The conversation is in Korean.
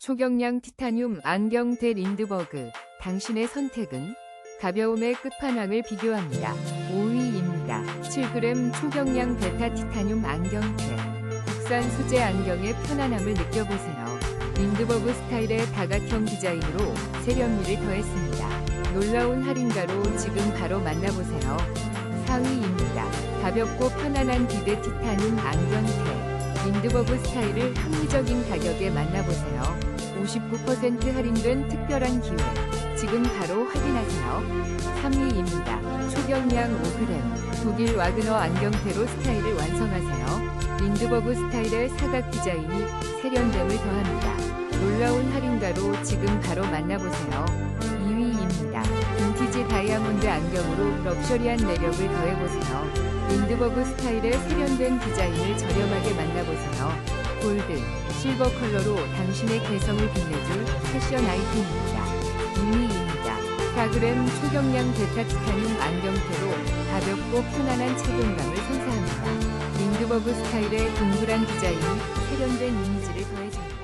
초경량 티타늄 안경테 린드버그. 당신의 선택은? 가벼움의 끝판왕을 비교합니다. 5위입니다. 7g 초경량 베타 티타늄 안경테. 국산 수제 안경의 편안함을 느껴보세요. 린드버그 스타일의 다각형 디자인으로 세련미를 더했습니다. 놀라운 할인가로 지금 바로 만나보세요. 4위입니다. 가볍고 편안한 비대 티타늄 안경테. 린드버그 스타일을 합리적인 가격에 만나보세요. 59% 할인된 특별한 기회. 지금 바로 확인하세요. 3위입니다. 초경량 5g. 독일 와그너 안경테로 스타일을 완성하세요. 린드버그 스타일의 사각 디자인이 세련됨을 더합니다. 놀라운 할인가로 지금 바로 만나보세요. 2위입니다. 안경으로 럭셔리한 매력을 더해보세요. 린드버그 스타일의 세련된 디자인을 저렴하게 만나보세요. 골드, 실버 컬러로 당신의 개성을 빛내줄 패션 아이템입니다. 2위입니다. 4g 초경량 베타 티타늄 안경테로 가볍고 편안한 착용감을 선사합니다. 린드버그 스타일의 동그란 디자인이 세련된 이미지를 더해줍니다.